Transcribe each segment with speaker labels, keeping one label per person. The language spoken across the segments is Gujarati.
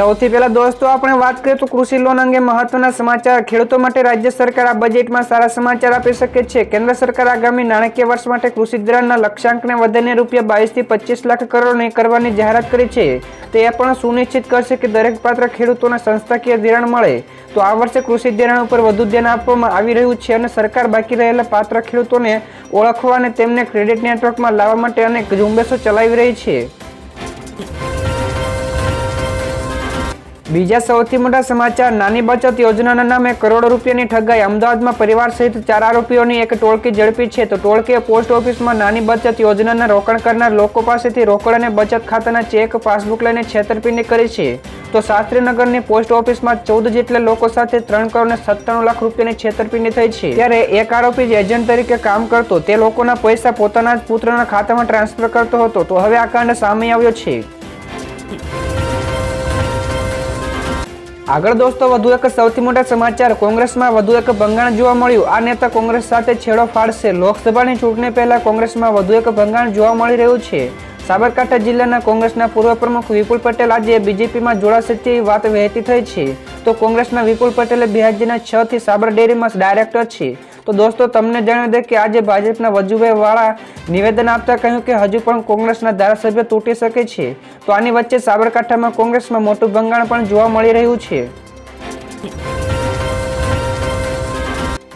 Speaker 1: સૌથી પહેલા દોસ્તો, આપણે વાત કરીએ તો કૃષિ લોન અંગે મહત્વના સમાચાર. ખેડૂતો માટે રાજ્ય સરકાર આ બજેટમાં સારા સમાચાર આપી શકે છે. કેન્દ્ર સરકાર આગામી નાણાકીય વર્ષ માટે કૃષિ ધિરાણના લક્ષ્યાંકને વધીને રૂપિયા બાવીસથી પચીસ લાખ કરોડની કરવાની જાહેરાત કરી છે. તે પણ સુનિશ્ચિત કરશે કે દરેક પાત્ર ખેડૂતોને સંસ્થાકીય ધિરાણ મળે. તો આ વર્ષે કૃષિ ધિરાણ ઉપર વધુ ધ્યાન આપવામાં આવી રહ્યું છે અને સરકાર બાકી રહેલા પાત્ર ખેડૂતોને ઓળખવા અને તેમને ક્રેડિટ નેટવર્કમાં લાવવા માટે અનેક ઝુંબેશો ચલાવી રહી છે. બીજા સૌથી મોટા સમાચાર, નાની બચત યોજનાના નામે કરોડો રૂપિયાની ઠગાઈ. અમદાવાદમાં પરિવાર સહિત ચાર આરોપીઓની એક ટોળકી ઝડપી છે. તો ટોળકીએ પોસ્ટ ઓફિસમાં નાની બચત યોજનાના રોકાણ કરનાર લોકો પાસેથી રોકડ અને બચત ખાતાના ચેક, પાસબુક લઈને છેતરપિંડી કરી છે. તો શાસ્ત્રીનગરની પોસ્ટ ઓફિસમાં ચૌદ જેટલા લોકો સાથે ત્રણ કરોડ સત્તાણું લાખ રૂપિયાની છેતરપિંડી થઈ છે. ત્યારે એક આરોપી જે એજન્ટ તરીકે કામ કરતો, તે લોકોના પૈસા પોતાના જ પુત્રના ખાતામાં ટ્રાન્સફર કરતો હતો. તો હવે આ કાંડ સામે આવ્યો છે. આગળ દોસ્તો, વધુ એક સૌથી મોટા સમાચાર. કોંગ્રેસમાં વધુ એક ભંગાણ જોવા મળ્યું. આ નેતા કોંગ્રેસ સાથે છેડો ફાડશે. લોકસભાની ચૂંટણી પહેલા કોંગ્રેસમાં વધુ એક ભંગાણ જોવા મળી રહ્યું છે. સાબરકાંઠા જિલ્લાના કોંગ્રેસના પૂર્વ પ્રમુખ વિપુલ પટેલ આજે બીજેપીમાં જોડાશે તેવી વાત વહેતી થઈ છે. તો કોંગ્રેસના વિપુલ પટેલે બિહારજીના છ થી સાબર ડેરીમાં ડાયરેક્ટર છે. તો દોસ્તો, તમને જણાવી દે કે આજે ભાજપના વજુભાઈ વાળા નિવેદન આપતા કહ્યું કે હજુ પણ કોંગ્રેસના ધારાસભ્ય તૂટી શકે છે. તો આની વચ્ચે સાબરકાંઠામાં કોંગ્રેસમાં મોટું ભંગાણ પણ જોવા મળી રહ્યું છે.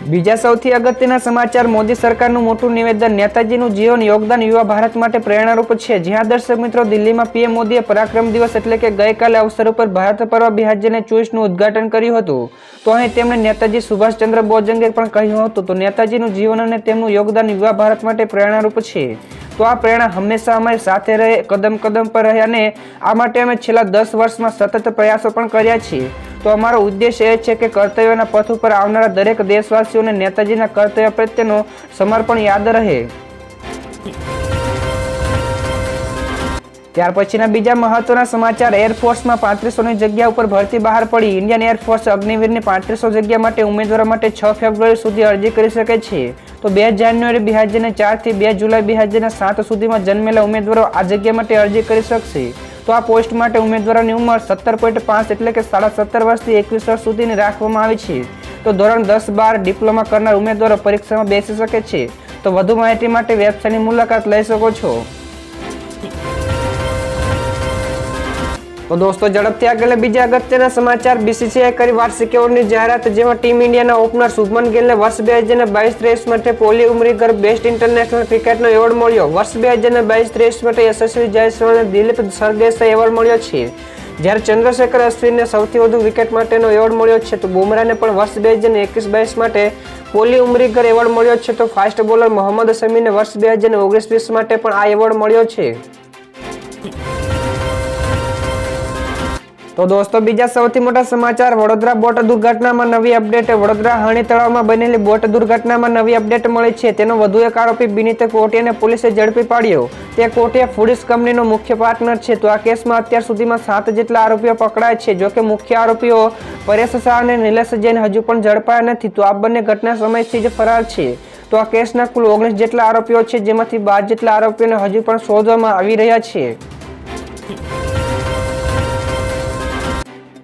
Speaker 1: બીજા સૌથી અગત્યના સમાચાર, મોદી સરકારનું મોટું નિવેદન, નેતાજીનું જીવન, યોગદાન, યુવા ભારત માટે પ્રેરણારૂપ છે. જ્યાં દર્શક મિત્રો, દિલ્હીમાં પીએમ મોદીએ પરાક્રમ દિવસ એટલે કે ગઈકાલે અવસર ઉપર ભારત પર્વ બિહારજીને ચોઈસનું ઉદ્ઘાટન કર્યું હતું. તો અહીં તેમણે નેતાજી સુભાષચંદ્ર બોઝ અંગે પણ કહ્યું હતું. તો નેતાજીનું જીવન અને તેમનું યોગદાન યુવા ભારત માટે પ્રેરણારૂપ છે. તો આ પ્રેરણા હંમેશા અમારી સાથે રહે કદમ કદમ પર રહે અને આ માટે અમે છેલ્લા દસ વર્ષમાં સતત પ્રયાસો પણ કર્યા છીએ. તો અમારો ઉદ્દેશ એ છે કે કર્તવ્યના પથ ઉપર આવનારા દરેક દેશવાસીઓને નેતાજીના કર્તવ્ય પ્રત્યેનો સમર્પણ યાદ રહે. ત્યાર પછીના બીજા મહત્વના સમાચાર એરફોર્સમાં પાંત્રીસોની જગ્યા ઉપર ભરતી બહાર પડી. ઇન્ડિયન એરફોર્સ અગ્નિવીરની પાંત્રીસો જગ્યા માટે ઉમેદવારો માટે છ ફેબ્રુઆરી સુધી અરજી કરી શકે છે. તો બે જાન્યુઆરી બે હજારને ચારથી બે જુલાઈ બે હજારના સાત સુધીમાં જન્મેલા ઉમેદવારો આ જગ્યા માટે અરજી કરી શકશે. તો આ પોસ્ટ માટે ઉમેદવારોની ઉંમર સત્તર પોઈન્ટ પાંચ એટલે કે સાડા સત્તર વર્ષથી એકવીસ વર્ષ સુધીની રાખવામાં આવી છે. તો ધોરણ દસ બાર ડિપ્લોમા કરનાર ઉમેદવારો પરીક્ષામાં બેસી શકે છે. તો વધુ માહિતી માટે વેબસાઇટની મુલાકાત લઈ શકો છો. તો દોસ્તો, ઝડપથી આગળ બીજા અગત્યના સમાચાર. બીસીસીઆઈ કરી વાર્ષિક એવોર્ડની જાહેરાત, જેમાં ટીમ ઇન્ડિયાના ઓપનર શુભમન ગિલને વર્ષ બે હજાર બાવીસ ત્રેવીસ માટે પોલી ઉમરીગર બેસ્ટ ઇન્ટરનેશનલ ક્રિકેટનો એવોર્ડ મળ્યો. વર્ષ બે હજાર બાવીસ ત્રેવીસ માટે યશસ્વી જયસ્વાલને દિલીપ સરદેસાઈ એવોર્ડ મળ્યો છે. જ્યારે ચંદ્રશેખર અશ્વિનને સૌથી વધુ વિકેટ માટેનો એવોર્ડ મળ્યો છે, તો બુમરાને પણ વર્ષ બે હજાર એકવીસ બાવીસ માટે પોલી ઉમરીગર એવોર્ડ મળ્યો છે. તો ફાસ્ટ બોલર મોહમ્મદ શમીને વર્ષ બે હજાર ઓગણીસ વીસ માટે પણ આ એવોર્ડ મળ્યો છે. તો દોસ્તો, બીજા સૌથી મોટા સમાચાર. વડોદરા બોટ દુર્ઘટનામાં નવી અપડેટ. વડોદરા હણી તળાવમાં બનેલી બોટ દુર્ઘટનામાં નવી અપડેટ મળી છે. તેનો વધુ એક આરોપી બિનિત કોટિયાને પોલીસે ઝડપી પાડ્યો. તે કોટિયા ફૂડિસ કંપનીનો મુખ્ય પાર્ટનર છે. તો આ કેસમાં અત્યાર સુધીમાં સાત જેટલા આરોપીઓ પકડાય છે. જોકે મુખ્ય આરોપીઓ પરેશ શાહ અને નિલેશ જૈન હજુ પણ ઝડપાયા નથી. તો આ બંને ઘટના સમયથી જ ફરાર છે. તો આ કેસના કુલ ઓગણીસ જેટલા આરોપીઓ છે, જેમાંથી બાર જેટલા આરોપીઓને હજુ પણ શોધવામાં આવી રહ્યા છે.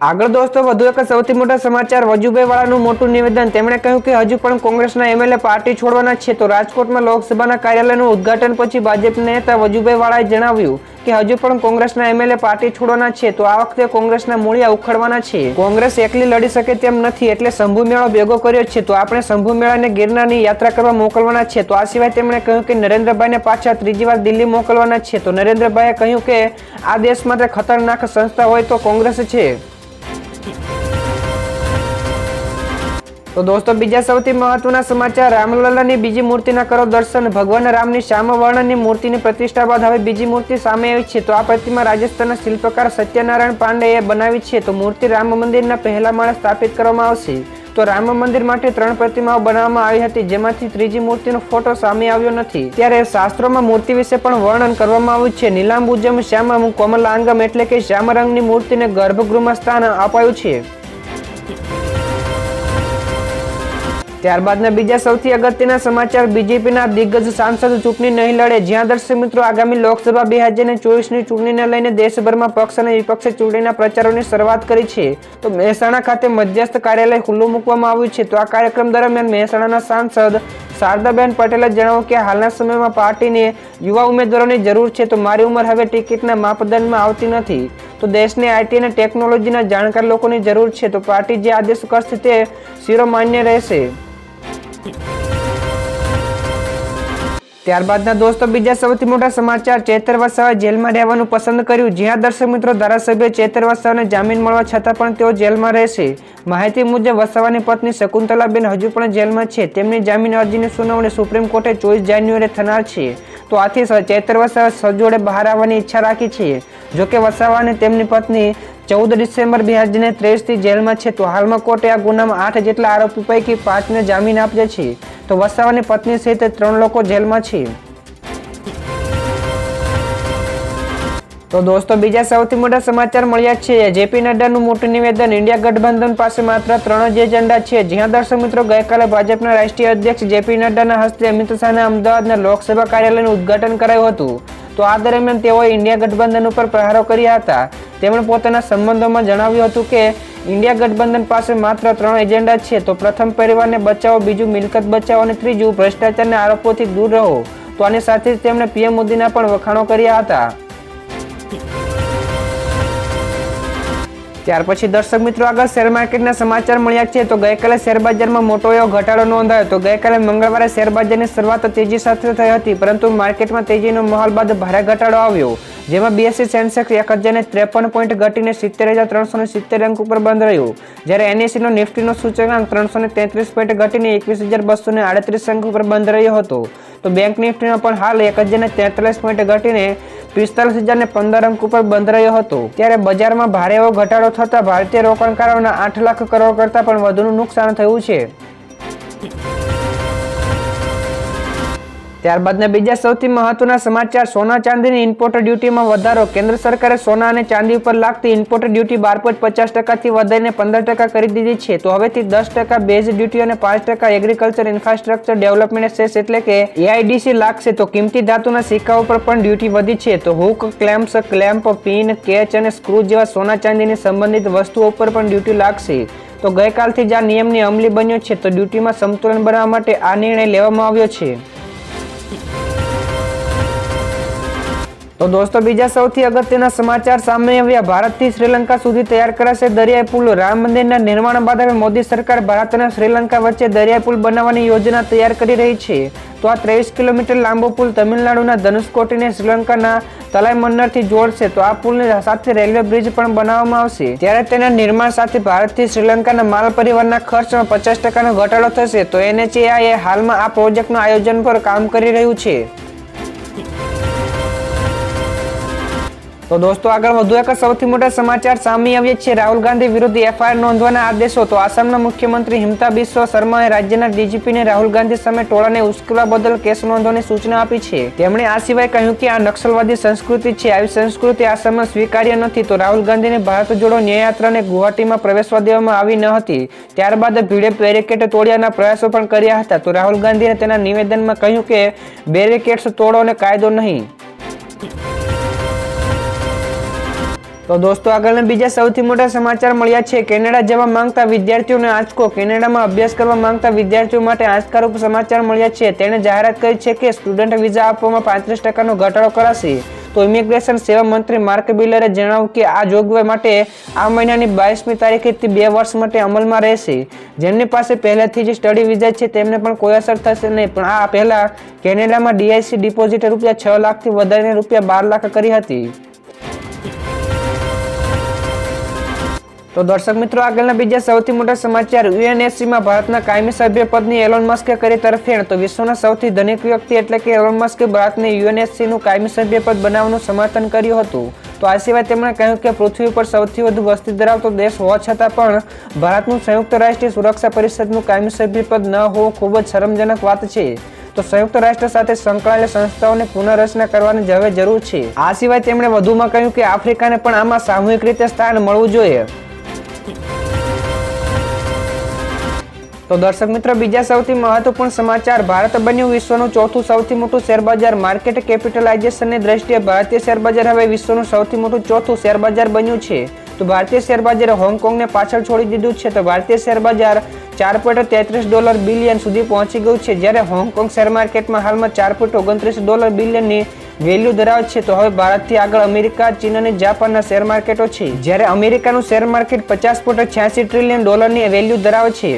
Speaker 1: આગળ દોસ્તો, વધુ એક સૌથી મોટા સમાચાર. વજુભાઈ વાળાનું મોટું નિવેદન. તેમણે કહ્યું કે હજુ પણ કોંગ્રેસના એમએલએ પાર્ટી છોડવાના છે. તો રાજકોટમાં લોકસભાના કાર્યાલયનું ઉદઘાટન પછી ભાજપ નેતા વજુભાઈ વાળાએ જણાવ્યું કે હજુ પણ કોંગ્રેસના એમએલએ પાર્ટી છોડવાના છે. તો આ વખતે કોંગ્રેસના મૂળિયા ઉખડવાના છે. કોંગ્રેસ એકલી લડી શકે તેમ નથી, એટલે શંભુ મેળો ભેગો કર્યો છે. તો આપણે શંભુ મેળાને ગિરનારની યાત્રા કરવા મોકલવાના છે. તો આ સિવાય તેમણે કહ્યું કે નરેન્દ્રભાઈને પાછા ત્રીજી વાર દિલ્હી મોકલવાના છે. તો નરેન્દ્રભાઈએ કહ્યું કે આ દેશ માટે ખતરનાક સંસ્થા હોય તો કોંગ્રેસ છે. તો દોસ્તો, બીજા સૌથી મહત્વના સમાચાર. રામલલ્લાની બીજી મૂર્તિના કરો દર્શન. ભગવાન રામની શ્યામવર્ણની મૂર્તિની પ્રતિષ્ઠા બાદ હવે બીજી મૂર્તિ સામે આવી છે. તો આ પ્રતિમા રાજસ્થાનના શિલ્પકાર સત્યનારાયણ પાંડેએ બનાવી છે. તો મૂર્તિ રામ મંદિરના પહેલા માળે સ્થાપિત કરવામાં આવશે. તો રામ મંદિર માટે ત્રણ પ્રતિમાઓ બનાવવામાં આવી હતી. જેમાંથી ત્રીજી મૂર્તિનો ફોટો સામે આવ્યો નથી. ત્યારે શાસ્ત્રોમાં મૂર્તિ વિશે પણ વર્ણન કરવામાં આવ્યું છે. નીલાંબુજમ શ્યામમ કોમલાંગમ એટલે કે શ્યામ રંગની મૂર્તિને ગર્ભગૃહમાં સ્થાન અપાયું છે. ત્યારબાદના બીજા સૌથી અગત્યના સમાચાર. બીજેપીના દિગ્ગજ સાંસદ ચૂંટણી નહીં લડે. જ્યાં દર્શક મિત્રો આગામી લોકસભા બે હજાર ચોવીસની ચૂંટણીને લઈને દેશભરમાં પક્ષ અને વિપક્ષે ચૂંટણીના પ્રચારોની શરૂઆત કરી છે. તો મહેસાણા ખાતે મધ્યસ્થ કાર્યાલય ખુલ્લું મૂકવામાં આવ્યું છે. તો આ કાર્યક્રમ દરમિયાન મહેસાણાના સાંસદ શારદાબેન પટેલે જણાવ્યું કે હાલના સમયમાં પાર્ટીને યુવા ઉમેદવારોની જરૂર છે. તો મારી ઉંમર હવે ટિકિટના માપદંડમાં આવતી નથી. તો દેશને આઈટી અને ટેકનોલોજીના જાણકાર લોકોની જરૂર છે. તો પાર્ટી જે આદેશ કરશે તે શિરોમાન્ય રહેશે. ત્યારબાદના દોસ્તો, બીજા સૌથી મોટા સમાચાર. ચેતર વસાવાએ જેલમાં રહેવાનું પસંદ કર્યું. જ્યાં દર્શક મિત્રો, ધારાસભ્ય ચેતર જામીન મળવા છતાં પણ તેઓ જેલમાં રહેશે. માહિતી મુજબ, વસાવાની પત્ની શકુંતલાબેન હજુ પણ જેલમાં છે. તેમની જામીન અરજીની સુનાવણી સુપ્રીમ કોર્ટે ચોવીસ જાન્યુઆરી થનાર છે. તો આથી ચેતર વસાવા સજોડે બહાર આવવાની ઈચ્છા રાખી છે. જોકે વસાવા અને તેમની પત્ની ચૌદ ડિસેમ્બર બે હજાર ત્રેવીસથી જેલમાં છે. તો હાલમાં કોર્ટે આ ગુનામાં આઠ જેટલા આરોપી પૈકી પાંચને જામીન આપ્યા છે. તો વસાવાની પત્ની સહિત ત્રણ લોકો જેલમાં છે. તો દોસ્તો, બીજા સૌથી મોટા સમાચાર મળ્યા છે. જેપી નડ્ડાનું મોટું નિવેદન, ઇન્ડિયા ગઠબંધન પાસે માત્ર ત્રણ જ એજન્ડા છે. જ્યાં દર્શક મિત્રો, ગઈકાલે ભાજપના રાષ્ટ્રીય અધ્યક્ષ જેપી નડ્ડાના હસ્તે અમિત શાહના અમદાવાદના લોકસભા કાર્યાલયનું ઉદ્ઘાટન કરાયું હતું. તો આ દરમિયાન તેઓએ ઇન્ડિયા ગઠબંધન ઉપર પ્રહારો કર્યા હતા. તેમણે પોતાના સંબંધોમાં જણાવ્યું હતું કે, ઇન્ડિયા ગઠબંધન પાસે માત્ર ત્રણ એજન્ડા છે, તો પ્રથમ પરિવારને બચાવો, બીજું મિલકત બચાવો અને ત્રીજું ભ્રષ્ટાચારના આરોપોથી દૂર રહો. તો આની સાથે જ તેમણે પીએમ મોદીના પણ વખાણો કર્યા હતા. ત્યાર પછી દર્શક મિત્રો, આગળ શેર માર્કેટના સમાચાર મળ્યા છે. તો ગઈકાલે શેરબજારમાં મોટો એવો ઘટાડો નોંધાયો. તો ગઈકાલે મંગળવારે શેરબજારની શરૂઆત તેજી સાથે થઈ હતી, પરંતુ માર્કેટમાં તેજીનો માહોલ બાદ ભારે ઘટાડો આવ્યો. જેમાં બીએસસી સેન્સેક્સ એક હજારને ત્રેપન પોઈન્ટ ઘટીને સિત્તેર હજાર ત્રણસો સિત્તેર અંક ઉપર બંધ રહ્યું. જ્યારે એનએસસી નો નિફ્ટીનો સૂચકાંક ત્રણસો ને તેત્રીસ પોઈન્ટ ઘટીને એકવીસ હજાર બસો ને આડત્રીસ અંક ઉપર બંધ રહ્યો હતો. તો બેંક નિફ્ટીનો પણ હાલ એક હજારને તેતાલીસ પોઈન્ટ ઘટીને પિસ્તાલીસ હજાર ને પંદર અંક ઉપર બંધ રહ્યો હતો. ત્યારે બજારમાં ભારે એવો ઘટાડો થતાં ભારતીય રોકાણકારોના આઠ લાખ કરોડ કરતાં પણ વધુનું નુકસાન થયું છે. ત્યારબાદના બીજા સૌથી મહત્વના સમાચાર, સોના ચાંદીની ઇમ્પોર્ટ ડ્યુટીમાં વધારો. કેન્દ્ર સરકારે સોના અને ચાંદી ઉપર લાગતી ઇમ્પોર્ટ ડ્યુટી બાર પોઈન્ટ પચાસ ટકાથી વધારીને પંદર ટકા કરી દીધી છે. તો હવેથી દસ ટકા બેઝ ડ્યુટી અને પાંચ ટકા એગ્રીકલ્ચર ઇન્ફ્રાસ્ટ્રક્ચર ડેવલપમેન્ટ સેસ એટલે કે એઆઈડીસી લાગશે. તો કિંમતી ધાતુના સિક્કા ઉપર પણ ડ્યુટી વધી છે. તો hook clamps clamp pin catch અને સ્ક્રૂ જેવા સોના ચાંદીની સંબંધિત વસ્તુઓ ઉપર પણ ડ્યુટી લાગશે. તો ગઈકાલથી જ આ નિયમની અમલી બન્યો છે. તો ડ્યુટીમાં સંતુલન બનાવવા માટે આ નિર્ણય લેવામાં આવ્યો છે. તો દોસ્તો, બીજા સૌથી અગત્યના સમાચાર સામે આવ્યા. ભારતથી શ્રીલંકા સુધી તૈયાર કરાશે દરિયાઈ પુલ. રામ મંદિરના નિર્માણ બાદ હવે મોદી સરકાર ભારત અને શ્રીલંકા વચ્ચે દરિયાઈ પુલ બનાવવાની યોજના તૈયાર કરી રહી છે. તો આ ત્રેવીસ કિલોમીટર લાંબો પુલ તમિલનાડુના ધનુષકોટીને શ્રીલંકાના તલાઈ મન્નરથી જોડશે. તો આ પુલની સાથે રેલવે બ્રિજ પણ બનાવવામાં આવશે. ત્યારે તેના નિર્માણ સાથે ભારતથી શ્રીલંકાના માલ પરિવહનના ખર્ચમાં પચાસ ટકાનો ઘટાડો થશે. તો એનએચએઆઈએ હાલમાં આ પ્રોજેક્ટનું આયોજન પર કામ કરી રહ્યું છે. તો દોસ્તો, આગળ વધુ એક સૌથી મોટા સમાચાર સામે આવ્યા છે. રાહુલ ગાંધી વિરુદ્ધ એફઆઈઆર નોંધવાના આદેશો. તો આસામના મુખ્યમંત્રી હિમતા બિસ્વા શર્માએ રાજ્યના ડીજીપીને રાહુલ ગાંધી સામે ટોળાને ઉશ્કેરવા બદલ કેસ નોંધવાની સૂચના આપી છે. તેમણે આ સિવાય કહ્યું કે આ નક્સલવાદી સંસ્કૃતિ છે. આવી સંસ્કૃતિ આસામમાં સ્વીકાર્ય નથી. તો રાહુલ ગાંધીને ભારત જોડો ન્યાયયાત્રાને ગુવાહાટીમાં પ્રવેશવા દેવામાં આવી ન હતી. ત્યારબાદ ભીડે બેરિકેડ તોડ્યાના પ્રયાસો પણ કર્યા હતા. તો રાહુલ ગાંધીએ તેના નિવેદનમાં કહ્યું કે બેરિકેડ્સ તોડો અને કાયદો નહીં. તો દોસ્તો, આગળના બીજા સૌથી મોટા સમાચાર મળ્યા છે. કેનેડા જવા માંગતા વિદ્યાર્થીઓને આંચકો. કેનેડામાં અભ્યાસ કરવા માંગતા વિદ્યાર્થીઓ માટે આંચકારૂપ સમાચાર મળ્યા છે. તેણે જાહેરાત કરી છે કે સ્ટુડન્ટ વિઝા આપવામાં પાંત્રીસ ટકાનો ઘટાડો કરાશે. તો ઇમિગ્રેશન સેવા મંત્રી માર્ક બિલરે જણાવ્યું કે આ જોગવાઈ માટે આ મહિનાની બાવીસમી તારીખેથી બે વર્ષ માટે અમલમાં રહેશે. જેમની પાસે પહેલેથી જ સ્ટડી વિઝા છે, તેમને પણ કોઈ અસર થશે નહીં. પણ આ પહેલાં કેનેડામાં ડીઆઈસી ડિપોઝિટ રૂપિયા છ લાખથી વધારીને રૂપિયા બાર લાખ કરી હતી. તો દર્શક મિત્રો, આગળના બીજા સૌથી મોટા સમાચાર. યુએનએસસીમાં ભારતના કાયમી સભ્ય પદની એલોન મસ્કે કરી તરફેણ. તો વિશ્વના સૌથી ધનિક વ્યક્તિ એટલે કે એલોન મસ્કે ભારતને યુએનએસસીનું કાયમી સભ્ય પદ બનાવવાનું સમર્થન કર્યું હતું. તો આ સિવાય તેમણે કહ્યું કે પૃથ્વી પર સૌથી વધુ વસ્તી ધરાવતો દેશ હોવા છતાં પણ ભારતનું સંયુક્ત રાષ્ટ્રીય સુરક્ષા પરિષદનું કાયમી સભ્ય પદ ન હોવું ખૂબ જ શરમજનક વાત છે. તો સંયુક્ત રાષ્ટ્ર સાથે સંકળાયેલ સંસ્થાઓને પુનઃરચના કરવાની હવે જરૂર છે. આ સિવાય તેમણે વધુમાં કહ્યું કે આફ્રિકાને પણ આમાં સામૂહિક રીતે સ્થાન મળવું જોઈએ. તો દર્શક મિત્રો, બીજા સૌથી મહત્વપૂર્ણ સમાચાર, ભારત બન્યું વિશ્વનું ચોથું સૌથી મોટું શેરબજાર. માર્કેટ કેપિટલાઇઝેશનની દ્રષ્ટિએ ભારતીય શેરબજાર હવે વિશ્વનું સૌથી મોટું ચોથું શેરબજાર બન્યું છે. તો ભારતીય શેરબજારે હોંગકોંગને પાછળ છોડી દીધું છે. તો ભારતીય શેરબજાર ચાર પોઈન્ટ તેત્રીસ ડોલર બિલિયન સુધી પહોંચી ગયું છે. જ્યારે હોંગકોંગ શેર માર્કેટમાં હાલમાં ચાર પોઈન્ટ ઓગણત્રીસ ડોલર બિલિયનની વેલ્યુ ધરાવે છે. તો હવે ભારતથી આગળ અમેરિકા, ચીન અને જાપાનના શેર માર્કેટો છે. જ્યારે અમેરિકાનું શેર માર્કેટ પચાસ પોઈન્ટ છ્યાસી ટ્રિલિયન ડોલરની વેલ્યુ ધરાવે છે.